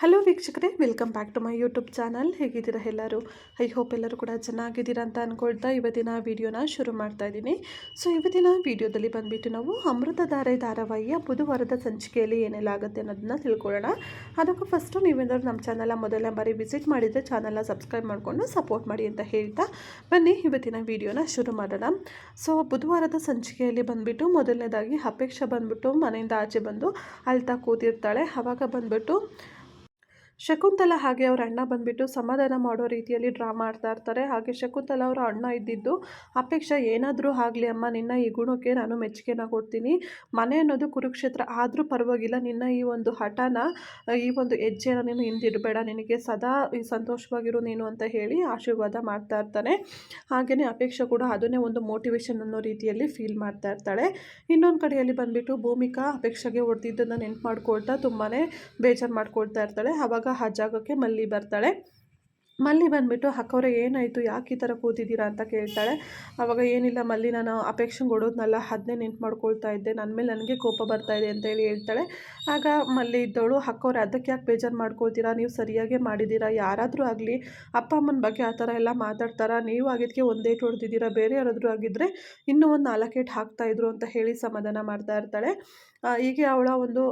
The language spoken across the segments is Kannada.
ಹಲೋ ವೀಕ್ಷಕರೇ welcome back to my YouTube channel ಹೇಗಿದ್ದೀರಾ ಎಲ್ಲರೂ? ಐ ಹೋಪ್ ಎಲ್ಲರೂ ಕೂಡ ಚೆನ್ನಾಗಿದ್ದೀರಾ ಅಂತ ಅಂದ್ಕೊಳ್ತಾ ಇವತ್ತಿನ ವಿಡಿಯೋನ ಶುರು ಮಾಡ್ತಾ ಇದ್ದೀನಿ. ಸೊ ಇವತ್ತಿನ ವೀಡಿಯೋದಲ್ಲಿ ಬಂದುಬಿಟ್ಟು ನಾವು ಅಮೃತಧಾರೆ ಧಾರಾವಾಹಿಯ ಬುಧವಾರದ ಸಂಚಿಕೆಯಲ್ಲಿ ಏನೆಲ್ಲ ಆಗುತ್ತೆ ಅನ್ನೋದನ್ನ ತಿಳ್ಕೊಳ್ಳೋಣ. ಅದಕ್ಕೂ ಫಸ್ಟು ನೀವೇನಾದ್ರು ನಮ್ಮ ಚಾನಲ್ನ ಮೊದಲನೇ ಬಾರಿ ವಿಸಿಟ್ ಮಾಡಿದರೆ ಚಾನಲ್ನ ಸಬ್ಸ್ಕ್ರೈಬ್ ಮಾಡಿಕೊಂಡು ಸಪೋರ್ಟ್ ಮಾಡಿ ಅಂತ ಹೇಳ್ತಾ ಬನ್ನಿ ಇವತ್ತಿನ ವಿಡಿಯೋನ ಶುರು ಮಾಡೋಣ. ಸೊ ಬುಧವಾರದ ಸಂಚಿಕೆಯಲ್ಲಿ ಬಂದುಬಿಟ್ಟು ಮೊದಲನೇದಾಗಿ ಅಪೇಕ್ಷೆ ಬಂದುಬಿಟ್ಟು ಮನೆಯಿಂದ ಆಚೆ ಬಂದು ಅಳ್ತಾ ಕೂತಿರ್ತಾಳೆ. ಆವಾಗ ಬಂದುಬಿಟ್ಟು ಶಕುಂತಲ ಹಾಗೆ ಅವ್ರ ಅಣ್ಣ ಬಂದುಬಿಟ್ಟು ಸಮಾಧಾನ ಮಾಡೋ ರೀತಿಯಲ್ಲಿ ಡ್ರಾ ಮಾಡ್ತಾ ಇರ್ತಾರೆ. ಹಾಗೆ ಶಕುಂತಲ ಅವರ ಅಣ್ಣ ಇದ್ದಿದ್ದು, ಅಪೇಕ್ಷೆ, ಏನಾದರೂ ಆಗಲಿ ಅಮ್ಮ, ನಿನ್ನ ಈ ಗುಣಕ್ಕೆ ನಾನು ಮೆಚ್ಚುಗೆನ ಕೊಡ್ತೀನಿ. ಮನೆ ಅನ್ನೋದು ಕುರುಕ್ಷೇತ್ರ, ಆದರೂ ಪರವಾಗಿಲ್ಲ. ನಿನ್ನ ಈ ಒಂದು ಹಠನ, ಈ ಒಂದು ಹೆಜ್ಜೆನ ನೀನು ಹಿಂದಿಡಬೇಡ. ನಿನಗೆ ಸದಾ ಈ ಸಂತೋಷವಾಗಿರು ನೀನು ಅಂತ ಹೇಳಿ ಆಶೀರ್ವಾದ ಮಾಡ್ತಾ ಇರ್ತಾನೆ. ಹಾಗೆಯೇ ಅಪೇಕ್ಷೆ ಕೂಡ ಅದನ್ನೇ ಒಂದು ಮೋಟಿವೇಶನ್ ಅನ್ನೋ ರೀತಿಯಲ್ಲಿ ಫೀಲ್ ಮಾಡ್ತಾ ಇರ್ತಾಳೆ. ಇನ್ನೊಂದು ಕಡೆಯಲ್ಲಿ ಬಂದುಬಿಟ್ಟು ಭೂಮಿಕಾ ಅಪೇಕ್ಷೆಗೆ ಹೊಡೆದಿದ್ದನ್ನು ನೆನ್ಪು ಮಾಡ್ಕೊಳ್ತಾ ತುಂಬಾ ಬೇಜಾರು ಮಾಡ್ಕೊಳ್ತಾ ಇರ್ತಾಳೆ. ಆವಾಗ ಆ ಜಾಗಕ್ಕೆ ಮಲ್ಲಿ ಬರ್ತಾಳೆ. ಮಲ್ಲಿ ಬಂದುಬಿಟ್ಟು, ಅಕ್ಕವ್ರೆ, ಏನಾಯಿತು? ಯಾಕೆ ಈ ಥರ ಕೂತಿದ್ದೀರಾ? ಅಂತ ಕೇಳ್ತಾಳೆ. ಅವಾಗ, ಏನಿಲ್ಲ ಮಲ್ಲಿ, ನಾನು ಅಪೇಕ್ಷೆ ಕೊಡೋದ್ನಲ್ಲ ಅದನ್ನೇ ನೆನ್ಪು ಮಾಡ್ಕೊಳ್ತಾ ಇದ್ದೆ. ನನ್ನ ಮೇಲೆ ನನಗೆ ಕೋಪ ಬರ್ತಾ ಇದೆ ಅಂತ ಹೇಳಿ ಹೇಳ್ತಾಳೆ. ಆಗ ಮಲ್ಲಿ ಇದ್ದವಳು, ಅಕ್ಕವ್ರೆ, ಅದಕ್ಕೆ ಯಾಕೆ ಬೇಜಾರು ಮಾಡ್ಕೊಳ್ತೀರಾ? ನೀವು ಸರಿಯಾಗೇ ಮಾಡಿದ್ದೀರಾ? ಯಾರಾದರೂ ಆಗಲಿ, ಅಪ್ಪ ಅಮ್ಮನ ಬಗ್ಗೆ ಆ ಥರ ಎಲ್ಲ ಮಾತಾಡ್ತಾರಾ? ನೀವು ಆಗಿದ್ದಕ್ಕೆ ಒಂದೇ ಹೊಡೆದಿದ್ದೀರಾ ಬೇರೆ ಯಾರಾದರೂ ಆಗಿದ್ದರೆ ಇನ್ನೂ ಒಂದು ನಾಲ್ಕೇಟ್ ಹಾಕ್ತಾಯಿದ್ರು ಅಂತ ಹೇಳಿ ಸಮಾಧಾನ ಮಾಡ್ತಾ ಇರ್ತಾಳೆ. ಹೀಗೆ ಅವಳ ಒಂದು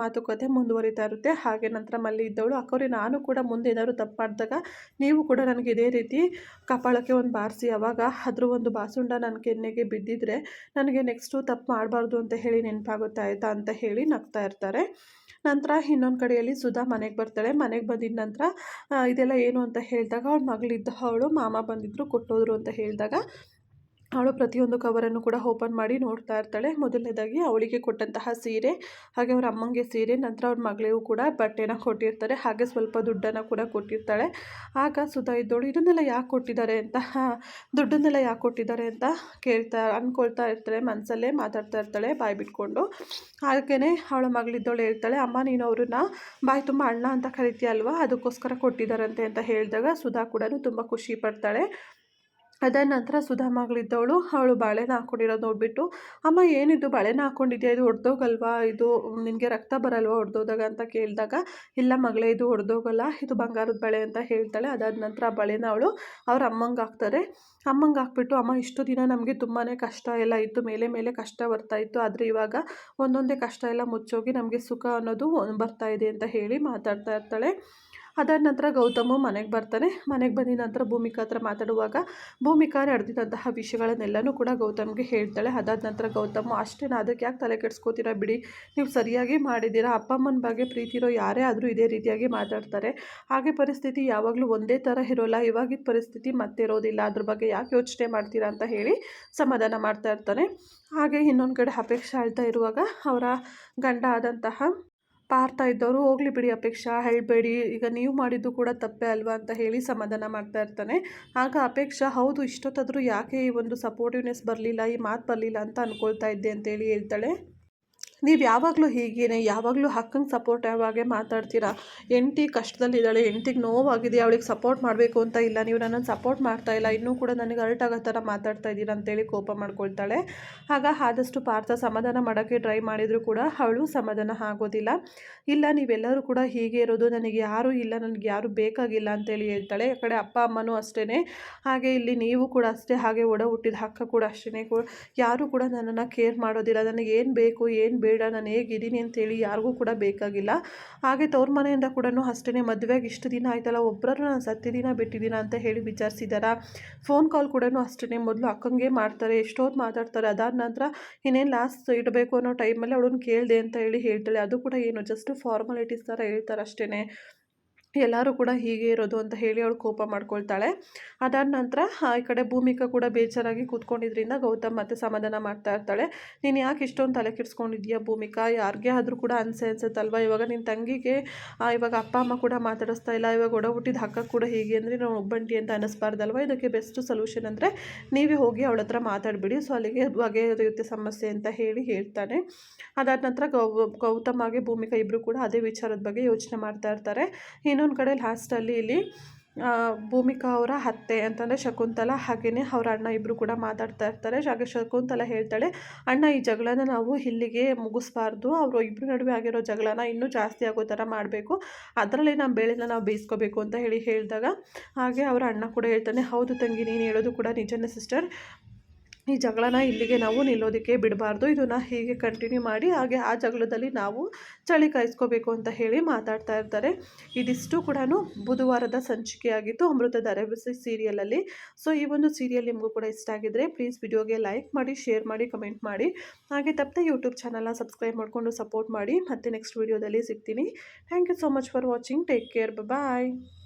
ಮಾತುಕತೆ ಮುಂದುವರಿತಾ ಇರುತ್ತೆ. ಹಾಗೆ ನಂತರ ಮಲ್ಲಿ ಇದ್ದವಳು, ಅಕ್ಕವ್ರೆ, ನಾನು ಕೂಡ ಮುಂದೆ ಏನಾದರೂ ತಪ್ಪು ಮಾಡಿದಾಗ ನೀವು ಕೂಡ ನನಗೆ ಇದೇ ರೀತಿ ಕಪಾಳಕ್ಕೆ ಒಂದು ಬಾರಿಸಿ, ಅವಾಗ ಅದ್ರ ಒಂದು ಬಾಸುಂಡ ನನ್ನ ಕೆನ್ನೆಗೆ ಬಿದ್ದಿದ್ರೆ ನನಗೆ ನೆಕ್ಸ್ಟು ತಪ್ಪು ಮಾಡಬಾರ್ದು ಅಂತ ಹೇಳಿ ನೆನಪಾಗುತ್ತಾ ಆಯಿತಾ ಅಂತ ಹೇಳಿ ನಗ್ತಾ ಇರ್ತಾರೆ. ನಂತರ ಇನ್ನೊಂದು ಕಡೆಯಲ್ಲಿ ಸುಧಾ ಮನೆಗೆ ಬರ್ತಾಳೆ. ಮನೆಗೆ ಬಂದಿದ್ದ ನಂತರ ಇದೆಲ್ಲ ಏನು ಅಂತ ಹೇಳಿದಾಗ, ಅವಳ ಮಗಳಿದ್ದ, ಅವಳು ಮಾಮ ಬಂದಿದ್ದರು ಕೊಟ್ಟೋದ್ರು ಅಂತ ಹೇಳಿದಾಗ ಅವಳು ಪ್ರತಿಯೊಂದು ಕವರನ್ನು ಕೂಡ ಓಪನ್ ಮಾಡಿ ನೋಡ್ತಾ ಇರ್ತಾಳೆ. ಮೊದಲನೇದಾಗಿ ಅವಳಿಗೆ ಕೊಟ್ಟಂತಹ ಸೀರೆ, ಹಾಗೆ ಅವ್ರ ಅಮ್ಮಂಗೆ ಸೀರೆ, ನಂತರ ಅವ್ರ ಮಗಳಿಗೂ ಕೂಡ ಬಟ್ಟೆನ ಕೊಟ್ಟಿರ್ತಾರೆ. ಹಾಗೆ ಸ್ವಲ್ಪ ದುಡ್ಡನ್ನು ಕೂಡ ಕೊಟ್ಟಿರ್ತಾಳೆ. ಆಗ ಸುಧಾ ಇದ್ದೋಳು, ಇದನ್ನೆಲ್ಲ ಯಾಕೆ ಕೊಟ್ಟಿದ್ದಾರೆ ಅಂತ? ದುಡ್ಡನ್ನೆಲ್ಲ ಯಾಕೆ ಕೊಟ್ಟಿದ್ದಾರೆ ಅಂತ ಕೇಳ್ತಾ ಅಂದ್ಕೊಳ್ತಾ ಇರ್ತಾಳೆ. ಮನಸಲ್ಲೇ ಮಾತಾಡ್ತಾ ಇರ್ತಾಳೆ, ಬಾಯಿ ಬಿಟ್ಕೊಂಡು. ಹಾಗೆಯೇ ಅವಳ ಮಗಳಿದ್ದವಳು ಹೇಳ್ತಾಳೆ, ಅಮ್ಮ, ನೀನು ಅವ್ರನ್ನ ಬಾಯಿ ತುಂಬ ಅಣ್ಣ ಅಂತ ಕರಿತೀಯಲ್ವಾ? ಅದಕ್ಕೋಸ್ಕರ ಕೊಟ್ಟಿದ್ದಾರಂತೆ ಅಂತ ಹೇಳಿದಾಗ ಸುಧಾ ಕೂಡ ತುಂಬ ಖುಷಿ ಪಡ್ತಾಳೆ. ಅದಾದ ನಂತರ ಸುಧಾ ಮಗಳಿದ್ದವಳು, ಅವಳು ಬಾಳೆನ ಹಾಕ್ಕೊಂಡಿರೋದು ನೋಡಿಬಿಟ್ಟು, ಅಮ್ಮ ಏನಿದು ಬಾಳೆನ ಹಾಕ್ಕೊಂಡಿದ್ಯಾ ಇದು ಹೊಡೆದೋಗಲ್ವಾ ಇದು ನಿನಗೆ ರಕ್ತ ಬರಲ್ವಾ ಹೊಡೆದೋದಾಗ ಅಂತ ಕೇಳಿದಾಗ, ಇಲ್ಲ ಮಗಳೇ, ಇದು ಹೊಡೆದೋಗಲ್ಲ ಇದು ಬಂಗಾರದ ಬಳೆ ಅಂತ ಹೇಳ್ತಾಳೆ. ಅದಾದ ನಂತರ ಆ ಬಳೆನ ಅವಳು ಅವ್ರ ಅಮ್ಮಂಗೆ ಹಾಕ್ತಾರೆ. ಅಮ್ಮಂಗೆ ಹಾಕ್ಬಿಟ್ಟು, ಅಮ್ಮ, ಇಷ್ಟು ದಿನ ನಮಗೆ ತುಂಬಾ ಕಷ್ಟ ಎಲ್ಲ ಇತ್ತು, ಮೇಲೆ ಮೇಲೆ ಕಷ್ಟ ಬರ್ತಾ ಇತ್ತು. ಆದರೆ ಇವಾಗ ಒಂದೊಂದೇ ಕಷ್ಟ ಎಲ್ಲ ಮುಚ್ಚೋಗಿ ನಮಗೆ ಸುಖ ಅನ್ನೋದು ಬರ್ತಾ ಇದೆ ಅಂತ ಹೇಳಿ ಮಾತಾಡ್ತಾ ಇರ್ತಾಳೆ. ಅದಾದ ನಂತರ ಗೌತಮು ಮನೆಗೆ ಬರ್ತಾನೆ. ಮನೆಗೆ ಬಂದಿದ ನಂತರ ಭೂಮಿಕಾ ಹತ್ರ ಮಾತಾಡುವಾಗ ಭೂಮಿಕಾ ನಡೆದಿದ್ದಂತಹ ವಿಷಯಗಳನ್ನೆಲ್ಲನೂ ಕೂಡ ಗೌತಮ್ಗೆ ಹೇಳ್ತಾಳೆ. ಅದಾದ ನಂತರ ಗೌತಮ್ ಅಷ್ಟೇನ ಅದಕ್ಕೆ ಯಾಕೆ ತಲೆ ಕೆಡ್ಸ್ಕೋತೀರಾ ಬಿಡಿ. ನೀವು ಸರಿಯಾಗಿ ಮಾಡಿದ್ದೀರಾ. ಅಪ್ಪ ಅಮ್ಮನ ಬಗ್ಗೆ ಪ್ರೀತಿ ಇರೋ ಯಾರೇ ಆದರೂ ಇದೇ ರೀತಿಯಾಗಿ ಮಾತಾಡ್ತಾರೆ. ಹಾಗೆ ಪರಿಸ್ಥಿತಿ ಯಾವಾಗಲೂ ಒಂದೇ ಥರ ಇರೋಲ್ಲ. ಇವಾಗಿದ್ದ ಪರಿಸ್ಥಿತಿ ಮತ್ತೆ ಇರೋದಿಲ್ಲ. ಅದ್ರ ಬಗ್ಗೆ ಯಾಕೆ ಯೋಚನೆ ಮಾಡ್ತೀರಾ ಅಂತ ಹೇಳಿ ಸಮಾಧಾನ ಮಾಡ್ತಾ ಇರ್ತಾನೆ. ಹಾಗೆ ಇನ್ನೊಂದು ಕಡೆ ಅಪೇಕ್ಷೆ ಆಳ್ತಾ ಇರುವಾಗ ಅವರ ಗಂಡ ಆದಂತಹ ಪಾರ್ತಾ ಇದ್ದವರು, ಹೋಗ್ಲಿ ಬಿಡಿ ಅಪೇಕ್ಷಾ, ಹೇಳಬೇಡಿ. ಈಗ ನೀವು ಮಾಡಿದ್ದು ಕೂಡ ತಪ್ಪೇ ಅಲ್ವಾ ಅಂತ ಹೇಳಿ ಸಮಾಧಾನ ಮಾಡ್ತಾ ಇರ್ತಾನೆ. ಆಗ ಅಪೇಕ್ಷಾ, ಹೌದು, ಇಷ್ಟೊತ್ತಾದರೂ ಯಾಕೆ ಈ ಒಂದು ಸಪೋರ್ಟಿವ್ನೆಸ್ ಬರಲಿಲ್ಲ, ಈ ಮಾತು ಬರಲಿಲ್ಲ ಅಂತ ಅಂದ್ಕೊಳ್ತಾ ಇದ್ದೆ ಅಂತೇಳಿ ಹೇಳ್ತಾಳೆ. ನೀವು ಯಾವಾಗಲೂ ಹೀಗೇನೆ, ಯಾವಾಗಲೂ ಹಕ್ಕಂಗೆ ಸಪೋರ್ಟ್ ಆಗೇ ಮಾತಾಡ್ತೀರಾ? ಹೆಂಡ್ತಿ ಕಷ್ಟದಲ್ಲಿದ್ದಾಳೆ, ಹೆಂಡ್ತಿಗೆ ನೋವಾಗಿದೆ, ಅವಳಿಗೆ ಸಪೋರ್ಟ್ ಮಾಡಬೇಕು ಅಂತ ಇಲ್ಲ, ನೀವು ನನ್ನನ್ನು ಸಪೋರ್ಟ್ ಮಾಡ್ತಾ ಇಲ್ಲ, ಇನ್ನೂ ಕೂಡ ನನಗೆ ಅರ್ಟ್ ಆಗೋ ಥರ ಮಾತಾಡ್ತಾ ಇದ್ದೀರಾ ಅಂತೇಳಿ ಕೋಪ ಮಾಡ್ಕೊಳ್ತಾಳೆ. ಆಗ ಆದಷ್ಟು ಪಾರ್ಥ ಸಮಾಧಾನ ಮಾಡೋಕ್ಕೆ ಟ್ರೈ ಮಾಡಿದರೂ ಕೂಡ ಅವಳು ಸಮಾಧಾನ ಆಗೋದಿಲ್ಲ. ಇಲ್ಲ, ನೀವೆಲ್ಲರೂ ಕೂಡ ಹೀಗೆ ಇರೋದು, ನನಗೆ ಯಾರೂ ಇಲ್ಲ, ನನಗೆ ಯಾರೂ ಬೇಕಾಗಿಲ್ಲ ಅಂತೇಳಿ ಹೇಳ್ತಾಳೆ. ಆ ಕಡೆ ಅಪ್ಪ, ಅಮ್ಮನೂ ಅಷ್ಟೇ ಹಾಗೆ ಇಲ್ಲಿ ನೀವು ಕೂಡ ಅಷ್ಟೇ, ಹಾಗೆ ಒಡ ಹುಟ್ಟಿದ ಹಕ್ಕ ಕೂಡ ಅಷ್ಟೇ ಯಾರೂ ಕೂಡ ನನ್ನನ್ನು ಕೇರ್ ಮಾಡೋದಿಲ್ಲ, ನನಗೆ ಏನು ಬೇಕು, ಏನು ಬೇಡ, ನಾನು ಹೇಗಿದ್ದೀನಿ ಅಂತೇಳಿ ಯಾರಿಗೂ ಕೂಡ ಬೇಕಾಗಿಲ್ಲ. ಹಾಗೆ ತವ್ರ ಮನೆಯಿಂದ ಕೂಡ ಅಷ್ಟೇ ಮದುವೆಗೆ ಇಷ್ಟು ದಿನ ಆಯ್ತಲ್ಲ ಒಬ್ಬರನ್ನು ನಾನು ಸತ್ತಿದ್ದೀನ ಬಿಟ್ಟಿದ್ದೀನ ಅಂತ ಹೇಳಿ ವಿಚಾರಿಸಿದಾರ. ಫೋನ್ ಕಾಲ್ ಕೂಡ ಅಷ್ಟೇ ಮೊದಲು ಅಕ್ಕಂಗೆ ಮಾಡ್ತಾರೆ, ಎಷ್ಟೊತ್ತು ಮಾತಾಡ್ತಾರೆ. ಅದಾದ ನಂತರ ಇನ್ನೇನು ಲಾಸ್ಟ್ ಇಡಬೇಕು ಅನ್ನೋ ಟೈಮಲ್ಲಿ ಅವಳನ್ನು ಕೇಳಿದೆ ಅಂತ ಹೇಳಿ ಹೇಳ್ತಾಳೆ. ಅದು ಕೂಡ ಏನು ಜಸ್ಟ್ ಫಾರ್ಮಾಲಿಟೀಸ್ ಥರ ಹೇಳ್ತಾರೆ ಅಷ್ಟೇ ಎಲ್ಲರೂ ಕೂಡ ಹೀಗೆ ಇರೋದು ಅಂತ ಹೇಳಿ ಅವಳು ಕೋಪ ಮಾಡ್ಕೊಳ್ತಾಳೆ. ಅದಾದ ನಂತರ ಈ ಕಡೆ ಭೂಮಿಕಾ ಕೂಡ ಬೇಜಾರಾಗಿ ಕೂತ್ಕೊಂಡಿದ್ರಿಂದ ಗೌತಮ್ ಮತ್ತೆ ಸಮಾಧಾನ ಮಾಡ್ತಾ ಇರ್ತಾಳೆ. ನೀನು ಯಾಕೆ ಇಷ್ಟೊಂದು ತಲೆ ಕೆಡಿಸ್ಕೊಂಡಿದ್ಯಾ ಭೂಮಿಕಾ? ಯಾರಿಗೆ ಆದರೂ ಕೂಡ ಅನ್ಸೆ ಅನ್ಸುತ್ತಲ್ವ? ಇವಾಗ ನಿನ್ನ ತಂಗಿಗೆ ಇವಾಗ ಅಪ್ಪ, ಅಮ್ಮ ಕೂಡ ಮಾತಾಡಿಸ್ತಾ ಇಲ್ಲ. ಇವಾಗ ಒಡ ಹಕ್ಕ ಕೂಡ ಹೀಗೆ ಅಂದರೆ ನಾವು ಒಬ್ಬಂಟಿ ಅಂತ ಅನ್ನಿಸ್ಬಾರ್ದಲ್ವ ಇದಕ್ಕೆ ಬೆಸ್ಟ್ ಸೊಲ್ಯೂಷನ್ ಅಂದರೆ ನೀವೇ ಹೋಗಿ ಅವಳ ಹತ್ರ ಮಾತಾಡಿಬಿಡಿ. ಸೊ ಅಲ್ಲಿಗೆ ಬಗೆಹರಿಯುತ್ತೆ ಸಮಸ್ಯೆ ಅಂತ ಹೇಳಿ ಹೇಳ್ತಾನೆ. ಅದಾದ ನಂತರ ಗೌ, ಗೌತಮ್ ಹಾಗೆ ಭೂಮಿಕಾ ಇಬ್ಬರು ಕೂಡ ಅದೇ ವಿಚಾರದ ಬಗ್ಗೆ ಯೋಚನೆ ಮಾಡ್ತಾ ಇರ್ತಾರೆ. ಇನ್ನೊಂದು ಕಡೆ ಲಾಸ್ಟಲ್ಲಿ ಇಲ್ಲಿ ಭೂಮಿಕಾ ಅವರ ಅತ್ತೆ ಅಂತಂದರೆ ಶಕುಂತಲ ಹಾಗೆಯೇ ಅವ್ರ ಅಣ್ಣ ಇಬ್ಬರು ಕೂಡ ಮಾತಾಡ್ತಾ ಇರ್ತಾರೆ. ಹಾಗೆ ಶಕುಂತಲ ಹೇಳ್ತಾಳೆ, ಅಣ್ಣ, ಈ ಜಗಳನ ನಾವು ಇಲ್ಲಿಗೆ ಮುಗಿಸ್ಬಾರ್ದು. ಅವರು ಇಬ್ಬರ ನಡುವೆ ಆಗಿರೋ ಜಗಳನ ಇನ್ನೂ ಜಾಸ್ತಿ ಆಗೋ ಥರ ಮಾಡಬೇಕು. ಅದರಲ್ಲಿ ನಮ್ಮ ಬೆಳೆನ ನಾವು ಬೇಯಿಸ್ಕೋಬೇಕು ಅಂತ ಹೇಳಿ ಹೇಳಿದಾಗ, ಹಾಗೆ ಅವರ ಅಣ್ಣ ಕೂಡ ಹೇಳ್ತಾನೆ, ಹೌದು ತಂಗಿ, ನೀನು ಹೇಳೋದು ಕೂಡ ನಿಜನೇ ಸಿಸ್ಟರ್ ಈ ಜಗಳನ ಇಲ್ಲಿಗೆ ನಾವು ನಿಲ್ಲೋದಕ್ಕೆ ಬಿಡಬಾರ್ದು. ಇದನ್ನು ಹೀಗೆ ಕಂಟಿನ್ಯೂ ಮಾಡಿ ಹಾಗೆ ಆ ಜಗಳದಲ್ಲಿ ನಾವು ಚಳಿ ಕಾಯಿಸ್ಕೋಬೇಕು ಅಂತ ಹೇಳಿ ಮಾತಾಡ್ತಾ ಇರ್ತಾರೆ. ಇದಿಷ್ಟು ಕೂಡ ಬುಧವಾರದ ಸಂಚಿಕೆಯಾಗಿತ್ತು ಅಮೃತಧಾರೆ ಸೀರಿಯಲಲ್ಲಿ. ಸೊ ಈ ಒಂದು ಸೀರಿಯಲ್ ನಿಮಗೂ ಕೂಡ ಇಷ್ಟ ಆಗಿದ್ರೆ ಪ್ಲೀಸ್ ವಿಡಿಯೋಗೆ ಲೈಕ್ ಮಾಡಿ ಶೇರ್ ಮಾಡಿ ಕಮೆಂಟ್ ಮಾಡಿ. ಹಾಗೆ ತಪ್ಪದೆ ಯೂಟ್ಯೂಬ್ ಚಾನಲ್ನ ಸಬ್ಸ್ಕ್ರೈಬ್ ಮಾಡಿಕೊಂಡು ಸಪೋರ್ಟ್ ಮಾಡಿ. ಮತ್ತೆ ನೆಕ್ಸ್ಟ್ ವಿಡಿಯೋದಲ್ಲಿ ಸಿಗ್ತೀನಿ. Thank you so much for watching take care bye